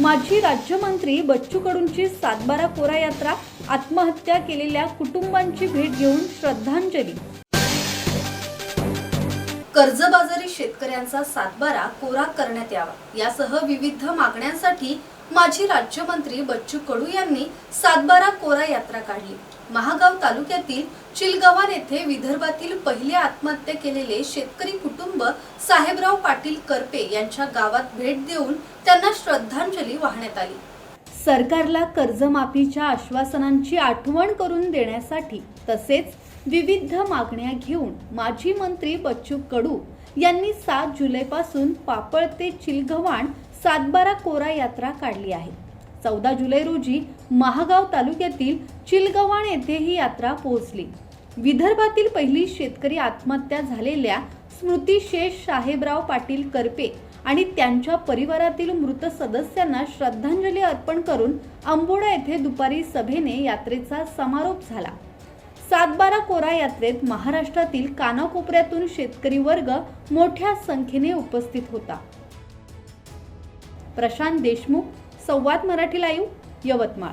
माजी राज्यमंत्री बच्चू कडूंची सातबारा कोरा यात्रा आत्महत्या केलेल्या कुटुंबांची भेट घेऊन श्रद्धांजली. कर्जबाजारी शेतकऱ्यांचा सातबारा कोरा करण्यात यावा यासह विविध मागण्यांसाठी माजी राज्यमंत्री बच्चू कडू यांनी सातबारा कोरा यात्रा काढली. महागाव तालुक्यातील चिलगव्हाण येथे विदर्भातील पहिले आत्महत्या केलेले शेतकरी कुटुंब साहेबराव पाटील करपे यांच्या गावात भेट देऊन त्यांना श्रद्धांजली वाहण्यात आली. सरकारला कर्जमाफीच्या आश्वासनांची आठवण करून देण्यासाठी तसेच विविध मागण्या घेऊन माजी मंत्री बच्चू कडू यांनी सात जुलैपासून पापळ ते चिलगव्हाण सातबारा कोरा यात्रा काढली आहे. चौदा जुलै रोजी महागाव तालुक्यातील चिलगव्हाण येथे ही यात्रा पोहोचली. विदर्भातील पहिली शेतकरी आत्महत्या झालेल्या स्मृती शेष साहेबराव पाटील करपे आणि त्यांच्या परिवारातील मृत सदस्यांना श्रद्धांजली अर्पण करून अंबोडा येथे दुपारी सभेने यात्रेचा समारोप झाला. सातबारा कोरा यात्रेत महाराष्ट्रातील कानाकोपऱ्यातून शेतकरी वर्ग मोठ्या संख्येने उपस्थित होता. प्रशांत देशमुख संवाद मराठी लाईव्ह यवतमाळ.